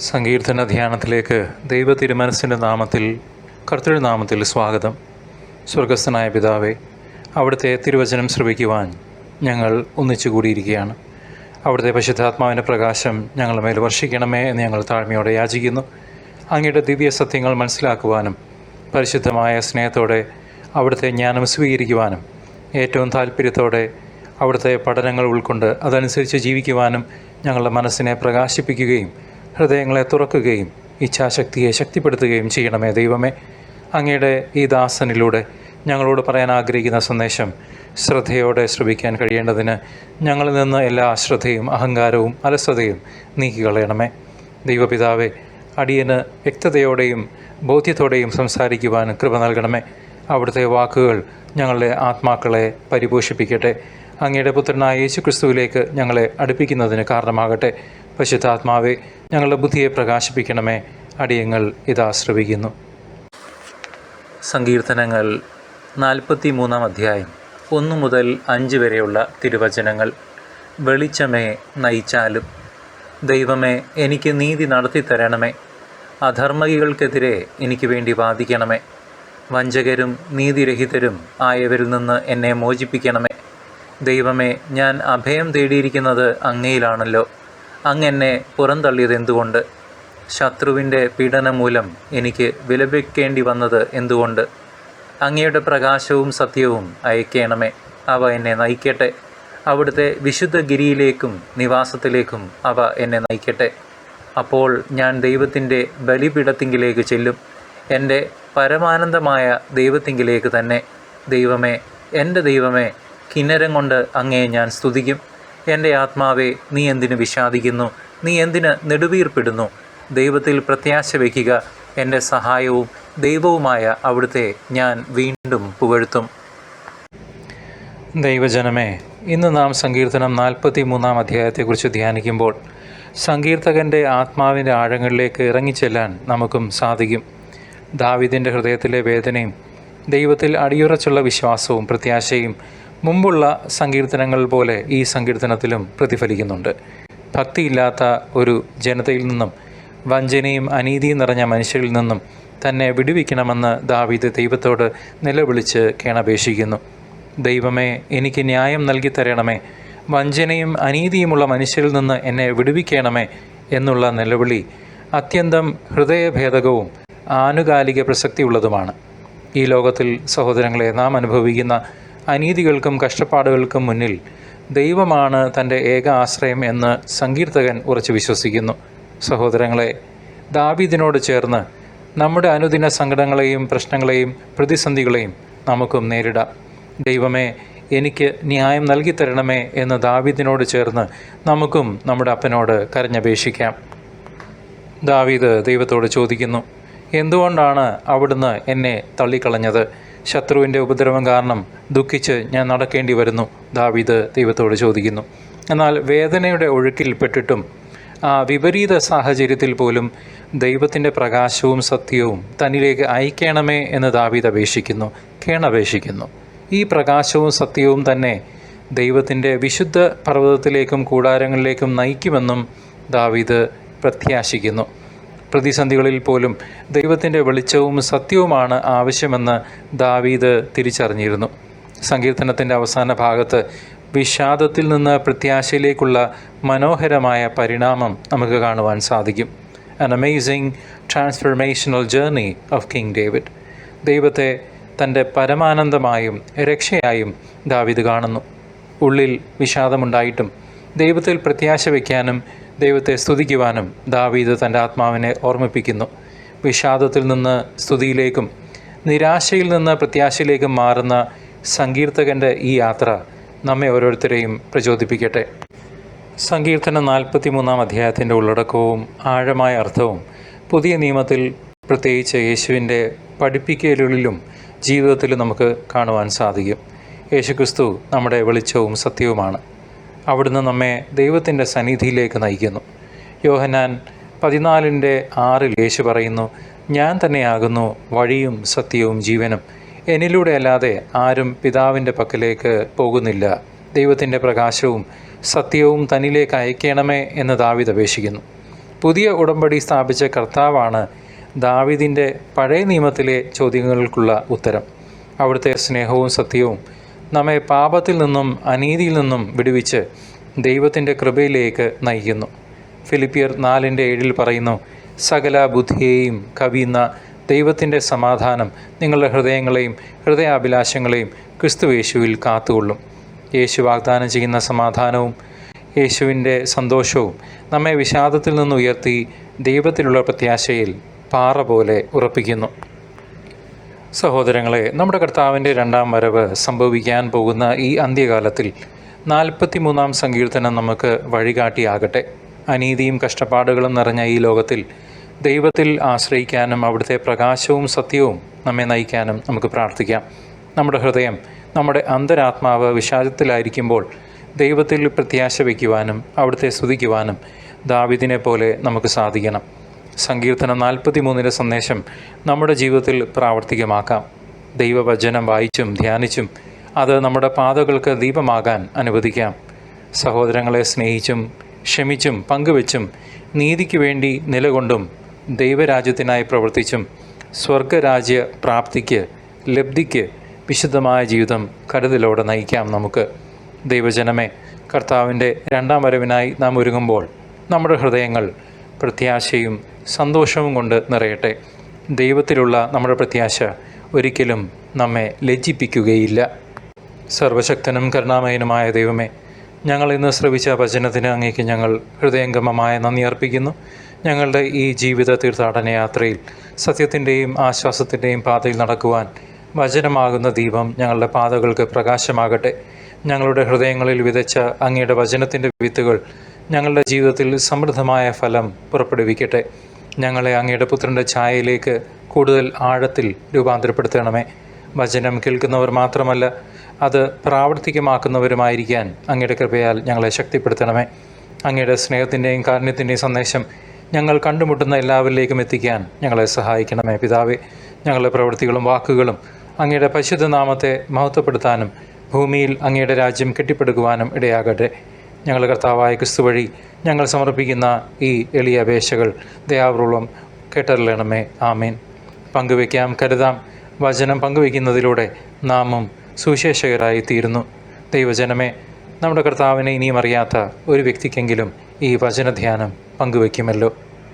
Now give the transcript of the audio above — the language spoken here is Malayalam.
സങ്കീർത്തന ധ്യാനത്തിലേക്ക് ദൈവ തിരുമനസിന്റെ നാമത്തിൽ കർത്തൃ നാമത്തിൽ സ്വാഗതം. സ്വർഗസ്ഥനായ പിതാവെ അവിടുത്തെ തിരുവചനം ശ്രവിക്കുവാൻ ഞങ്ങൾ ഒന്നിച്ചു കൂടിയിരിക്കുകയാണ്. അവിടുത്തെ പശുദ്ധാത്മാവിന്റെ പ്രകാശം ഞങ്ങളുടെ മേൽ വർഷിക്കണമേ എന്ന് ഞങ്ങൾ താഴ്മയോടെ യാചിക്കുന്നു. അങ്ങയുടെ ദിവ്യ സത്യങ്ങൾ മനസ്സിലാക്കുവാനും പരിശുദ്ധമായ സ്നേഹത്തോടെ അവിടുത്തെ ജ്ഞാനം സ്വീകരിക്കുവാനും ഏറ്റവും താല്പര്യത്തോടെ അവിടുത്തെ പഠനങ്ങൾ ഉൾക്കൊണ്ട് അതനുസരിച്ച് ജീവിക്കുവാനും ഞങ്ങളുടെ മനസ്സിനെ പ്രകാശിപ്പിക്കുകയും ഹൃദയങ്ങളെ തുറക്കുകയും ഇച്ഛാശക്തിയെ ശക്തിപ്പെടുത്തുകയും ചെയ്യണമേ ദൈവമേ. അങ്ങയുടെ ഈ ദാസനിലൂടെ ഞങ്ങളോട് പറയാൻ ആഗ്രഹിക്കുന്ന സന്ദേശം ശ്രദ്ധയോടെ ശ്രവിക്കാൻ കഴിയേണ്ടതിന് ഞങ്ങളിൽ നിന്ന് എല്ലാ അശ്രദ്ധയും അഹങ്കാരവും അലസതയും നീക്കിക്കളയണമേ. ദൈവപിതാവെ അടിയന് വ്യക്തതയോടെയും ബോധ്യത്തോടെയും സംസാരിക്കുവാൻ കൃപ നൽകണമേ. അവിടുത്തെ വാക്കുകൾ ഞങ്ങളുടെ ആത്മാക്കളെ പരിപോഷിപ്പിക്കട്ടെ. അങ്ങയുടെ പുത്രനായ യേശു ക്രിസ്തുവിലേക്ക് ഞങ്ങളെ അടുപ്പിക്കുന്നതിന് കാരണമാകട്ടെ. പശുദ്ധാത്മാവെ ഞങ്ങളുടെ ബുദ്ധിയെ പ്രകാശിപ്പിക്കണമേ. അടിയങ്ങൾ ഇതാശ്രവിക്കുന്നു സങ്കീർത്തനങ്ങൾ നാൽപ്പത്തി മൂന്നാം അധ്യായം. ഒന്നു മുതൽ അഞ്ച് വരെയുള്ള തിരുവചനങ്ങൾ. വെളിച്ചമേ നയിച്ചാലും. ദൈവമേ എനിക്ക് നീതി നടത്തി തരണമേ എനിക്ക് വേണ്ടി വാദിക്കണമേ. വഞ്ചകരും നീതിരഹിതരും ആയവരിൽ നിന്ന് എന്നെ മോചിപ്പിക്കണമേ. ദൈവമേ ഞാൻ അഭയം തേടിയിരിക്കുന്നത് അങ്ങയിലാണല്ലോ. അങ്ങെന്നെ പുറന്തള്ളിയത് എന്തുകൊണ്ട്? ശത്രുവിന്റെ പീഡനം മൂലം എനിക്ക് വിലപിക്കേണ്ടി വന്നത് എന്തുകൊണ്ട്? അങ്ങയുടെ പ്രകാശവും സത്യവും അയക്കണമേ. അവ എന്നെ നയിക്കട്ടെ. അവിടുത്തെ വിശുദ്ധ ഗിരിയിലേക്കും നിവാസത്തിലേക്കും അവ എന്നെ നയിക്കട്ടെ. അപ്പോൾ ഞാൻ ദൈവത്തിന്റെ ബലിപീഠത്തിങ്കിലേക്ക് ചെല്ലും. എന്റെ പരമാനന്ദമായ ദൈവത്തിങ്കിലേക്ക് തന്നെ. ദൈവമേ എന്റെ ദൈവമേ കിന്നരം കൊണ്ട് അങ്ങയെ ഞാൻ സ്തുതിക്കും. എന്റെ ആത്മാവെ നീ എന്തിനു വിഷാദിക്കുന്നു? നീ എന്തിന് നെടുവീർപ്പിടുന്നു? ദൈവത്തിൽ പ്രത്യാശ വയ്ക്കുക. എന്റെ സഹായവും ദൈവവുമായ അവിടുത്തെ ഞാൻ വീണ്ടും പുകഴ്ത്തും. ദൈവജനമേ ഇന്ന് നാം സങ്കീർത്തനം നാൽപ്പത്തി മൂന്നാം അധ്യായത്തെക്കുറിച്ച് ധ്യാനിക്കുമ്പോൾ സങ്കീർത്തകന്റെ ആത്മാവിന്റെ ആഴങ്ങളിലേക്ക് ഇറങ്ങിച്ചെല്ലാൻ നമുക്കും സാധിക്കും. ദാവിദിന്റെ ഹൃദയത്തിലെ വേദനയും ദൈവത്തിൽ അടിയുറച്ചുള്ള വിശ്വാസവും പ്രത്യാശയും മുമ്പുള്ള സങ്കീർത്തനങ്ങൾ പോലെ ഈ സങ്കീർത്തനത്തിലും പ്രതിഫലിക്കുന്നുണ്ട്. ഭക്തിയില്ലാത്ത ഒരു ജനതയിൽ നിന്നും വഞ്ചനയും അനീതിയും നിറഞ്ഞ മനുഷ്യരിൽ നിന്നും തന്നെ വിടുവിക്കണമെന്ന് ദാവീദ് ദൈവത്തോട് നിലവിളിച്ച് കേണപേക്ഷിക്കുന്നു. ദൈവമേ എനിക്ക് ന്യായം നൽകി തരണമേ. വഞ്ചനയും അനീതിയുമുള്ള മനുഷ്യരിൽ നിന്ന് എന്നെ വിടുവിക്കണമേ എന്നുള്ള നിലവിളി അത്യന്തം ഹൃദയഭേദകവും ആനുകാലിക പ്രസക്തിയുള്ളതുമാണ്. ഈ ലോകത്തിൽ സഹോദരങ്ങളെ നാം അനുഭവിക്കുന്ന അനീതികൾക്കും കഷ്ടപ്പാടുകൾക്കും മുന്നിൽ ദൈവമാണ് തന്റെ ഏക ആശ്രയം എന്ന് സങ്കീർത്തകൻ ഉറച്ചു വിശ്വസിക്കുന്നു. സഹോദരങ്ങളെ ദാവീദിനോട് ചേർന്ന് നമ്മുടെ അനുദിന സങ്കടങ്ങളെയും പ്രശ്നങ്ങളെയും പ്രതിസന്ധികളെയും നമുക്കും നേരിടാം. ദൈവമേ എനിക്ക് ന്യായം നൽകി തരണമേ എന്ന് ദാവീദിനോട് ചേർന്ന് നമുക്കും നമ്മുടെ അപ്പനോട് കരഞ്ഞപേക്ഷിക്കാം. ദാവീദ് ദൈവത്തോട് ചോദിക്കുന്നു എന്തുകൊണ്ടാണ് അവിടുന്ന് എന്നെ തള്ളിക്കളഞ്ഞത്? ശത്രുവിന്റെ ഉപദ്രവം കാരണം ദുഃഖിച്ച് ഞാൻ നടക്കേണ്ടി വരുന്നു ദാവീദ് ദൈവത്തോട് ചോദിക്കുന്നു. എന്നാൽ വേദനയുടെ ഒഴുക്കിൽ പെട്ടിട്ടും ആ വിപരീത സാഹചര്യത്തിൽ പോലും ദൈവത്തിന്റെ പ്രകാശവും സത്യവും തന്നിലേക്ക് അയക്കണമേ എന്ന് ദാവീദ് അപേക്ഷിക്കുന്നു കേണപേക്ഷിക്കുന്നു. ഈ പ്രകാശവും സത്യവും തന്നെ ദൈവത്തിന്റെ വിശുദ്ധ പർവതത്തിലേക്കും കൂടാരങ്ങളിലേക്കും നയിക്കുമെന്നും ദാവീദ് പ്രത്യാശിക്കുന്നു. പ്രതിസന്ധികളിൽ പോലും ദൈവത്തിന്റെ വെളിച്ചവും സത്യവുമാണ് ആവശ്യമെന്ന് ദാവീദ് തിരിച്ചറിഞ്ഞിരുന്നു. സങ്കീർത്തനത്തിന്റെ അവസാന ഭാഗത്ത് വിഷാദത്തിൽ നിന്ന് പ്രത്യാശയിലേക്കുള്ള മനോഹരമായ പരിണാമം നമുക്ക് കാണുവാൻ സാധിക്കും. An amazing transformational journey of king David ദൈവത്തെ തന്റെ പരമാനന്ദമായും രക്ഷയായും ദാവിദ് കാണുന്നു. ഉള്ളിൽ വിഷാദമുണ്ടായിട്ടും ദൈവത്തിൽ പ്രത്യാശ വയ്ക്കാനും ദൈവത്തെ സ്തുതിക്കുവാനും ദാവീദ് തന്റെ ആത്മാവിനെ ഓർമ്മിപ്പിക്കുന്നു. വിഷാദത്തിൽ നിന്ന് സ്തുതിയിലേക്കും നിരാശയിൽ നിന്ന് പ്രത്യാശയിലേക്കും മാറുന്ന സങ്കീർത്തകന്റെ ഈ യാത്ര നമ്മെ ഓരോരുത്തരെയും പ്രചോദിപ്പിക്കട്ടെ. സങ്കീർത്തനം നാൽപ്പത്തി മൂന്നാം അധ്യായത്തിന്റെ ഉള്ളടക്കവും ആഴമായ അർത്ഥവും പുതിയ നിയമത്തിൽ പ്രത്യേകിച്ച് യേശുവിന്റെ പഠിപ്പിക്കലുകളിലും ജീവിതത്തിലും നമുക്ക് കാണുവാൻ സാധിക്കും. യേശുക്രിസ്തു നമ്മുടെ വെളിച്ചവും സത്യവുമാണ്. അവിടുന്ന് നമ്മെ ദൈവത്തിന്റെ സന്നിധിയിലേക്ക് നയിക്കുന്നു. യോഹനാൻ പതിനാലിന്റെ ആറിൽ യേശു പറയുന്നു ഞാൻ തന്നെയാകുന്നു വഴിയും സത്യവും ജീവനും. എന്നിലൂടെ അല്ലാതെ ആരും പിതാവിന്റെ പക്കലേക്ക് പോകുന്നില്ല. ദൈവത്തിന്റെ പ്രകാശവും സത്യവും തന്നിലേക്ക് അയക്കണമേ എന്ന് ദാവിദ് അപേക്ഷിക്കുന്നു. പുതിയ ഉടമ്പടി സ്ഥാപിച്ച കർത്താവാണ് ദാവിദിന്റെ പഴയ നിയമത്തിലെ ചോദ്യങ്ങൾക്കുള്ള ഉത്തരം. അവിടുത്തെ സ്നേഹവും സത്യവും നമ്മെ പാപത്തിൽ നിന്നും അനീതിയിൽ നിന്നും വിടുവിച്ച് ദൈവത്തിന്റെ കൃപയിലേക്ക് നയിക്കുന്നു. ഫിലിപ്പിയർ നാലിന്റെ ഏഴിൽ പറയുന്നു സകല ബുദ്ധിയെയും കവിയുന്ന ദൈവത്തിന്റെ സമാധാനം നിങ്ങളുടെ ഹൃദയങ്ങളെയും ഹൃദയാഭിലാഷങ്ങളെയും ക്രിസ്തുവേശുവിൽ കാത്തുകൊള്ളും. യേശു വാഗ്ദാനം ചെയ്യുന്ന സമാധാനവും യേശുവിന്റെ സന്തോഷവും നമ്മെ വിഷാദത്തിൽ നിന്ന് ഉയർത്തി ദൈവത്തിലുള്ള പ്രത്യാശയിൽ പാറ പോലെ ഉറപ്പിക്കുന്നു. സഹോദരങ്ങളെ നമ്മുടെ കർത്താവിന്റെ രണ്ടാം വരവ് സംഭവിക്കാൻ പോകുന്ന ഈ അന്ത്യകാലത്തിൽ നാൽപ്പത്തി മൂന്നാം സങ്കീർത്തനം നമുക്ക് വഴികാട്ടിയാകട്ടെ. അനീതിയും കഷ്ടപ്പാടുകളും നിറഞ്ഞ ഈ ലോകത്തിൽ ദൈവത്തിൽ ആശ്രയിക്കാനും അവിടുത്തെ പ്രകാശവും സത്യവും നമ്മെ നയിക്കാനും നമുക്ക് പ്രാർത്ഥിക്കാം. നമ്മുടെ ഹൃദയം നമ്മുടെ അന്തരാത്മാവ് വിഷാദത്തിലായിരിക്കുമ്പോൾ ദൈവത്തിൽ പ്രത്യാശ വയ്ക്കുവാനും അവിടുത്തെ സ്തുതിക്കുവാനും ദാവിദിനെ പോലെ നമുക്ക് സാധിക്കണം. സങ്കീർത്തനം നാൽപ്പത്തി മൂന്നിന്റെ സന്ദേശം നമ്മുടെ ജീവിതത്തിൽ പ്രാവർത്തികമാക്കാം. ദൈവവചനം വായിച്ചും ധ്യാനിച്ചും അത് നമ്മുടെ പാതകൾക്ക് ദീപമാകാൻ അനുവദിക്കാം. സഹോദരങ്ങളെ സ്നേഹിച്ചും ക്ഷമിച്ചും പങ്കുവെച്ചും നീതിക്ക് വേണ്ടി നിലകൊണ്ടും ദൈവരാജ്യത്തിനായി പ്രവർത്തിച്ചും സ്വർഗരാജ്യ പ്രാപ്തിക്ക് ലബ്ധിക്ക് വിശുദ്ധമായ ജീവിതം കരുതലോടെ നയിക്കാം നമുക്ക്. ദൈവജനമേ കർത്താവിന്റെ രണ്ടാം വരവിനായി നാം ഒരുങ്ങുമ്പോൾ നമ്മുടെ ഹൃദയങ്ങൾ പ്രത്യാശയും സന്തോഷവും കൊണ്ട് നിറയട്ടെ. ദൈവത്തിലുള്ള നമ്മുടെ പ്രത്യാശ ഒരിക്കലും നമ്മെ ലജ്ജിപ്പിക്കുകയില്ല. സർവശക്തനും കരുണാമയനുമായ ദൈവമേ ഞങ്ങൾ ഇന്ന് ശ്രവിച്ച വചനത്തിന് അങ്ങേക്ക് ഞങ്ങൾ ഹൃദയംഗമമായ നന്ദി അർപ്പിക്കുന്നു. ഞങ്ങളുടെ ഈ ജീവിത തീർത്ഥാടന യാത്രയിൽ സത്യത്തിന്റെയും ആശ്വാസത്തിന്റെയും പാതയിൽ നടക്കുവാൻ വചനമാകുന്ന ദീപം ഞങ്ങളുടെ പാതകൾക്ക് പ്രകാശമാകട്ടെ. ഞങ്ങളുടെ ഹൃദയങ്ങളിൽ വിതച്ച അങ്ങയുടെ വചനത്തിന്റെ വിത്തുകൾ ഞങ്ങളുടെ ജീവിതത്തിൽ സമൃദ്ധമായ ഫലം പുറപ്പെടുവിക്കട്ടെ. ഞങ്ങളെ അങ്ങയുടെ പുത്രന്റെ ഛായയിലേക്ക് കൂടുതൽ ആഴത്തിൽ രൂപാന്തരപ്പെടുത്തണമേ. വചനം കേൾക്കുന്നവർ മാത്രമല്ല അത് പ്രാവർത്തികമാക്കുന്നവരുമായിരിക്കാൻ അങ്ങയുടെ കൃപയാൽ ഞങ്ങളെ ശക്തിപ്പെടുത്തണമേ. അങ്ങയുടെ സ്നേഹത്തിന്റെയും കാരുണ്യത്തിന്റെയും സന്ദേശം ഞങ്ങൾ കണ്ടുമുട്ടുന്ന എല്ലാവരിലേക്കും എത്തിക്കാൻ ഞങ്ങളെ സഹായിക്കണമേ പിതാവേ. ഞങ്ങളുടെ പ്രവൃത്തികളും വാക്കുകളും അങ്ങയുടെ പരിശുദ്ധ നാമത്തെ മഹത്വപ്പെടുത്താനും ഭൂമിയിൽ അങ്ങയുടെ രാജ്യം കെട്ടിപ്പടുക്കുവാനും ഇടയാകട്ടെ. ഞങ്ങൾ കർത്താവായ ക്രിസ്തു വഴി ഞങ്ങൾ സമർപ്പിക്കുന്ന ഈ എളിയ അപേക്ഷകൾ ദയാപൂർവം കേട്ടറിയണമേ. ആമീൻ. പങ്കുവയ്ക്കാം കരുതാം. വചനം പങ്കുവയ്ക്കുന്നതിലൂടെ നാമും സുവിശേഷകരായി തീരുന്നു. ദൈവജനമേ നമ്മുടെ കർത്താവിനെ ഇനിയും അറിയാത്ത ഒരു വ്യക്തിക്കെങ്കിലും ഈ വചനധ്യാനം പങ്കുവയ്ക്കുമല്ലോ.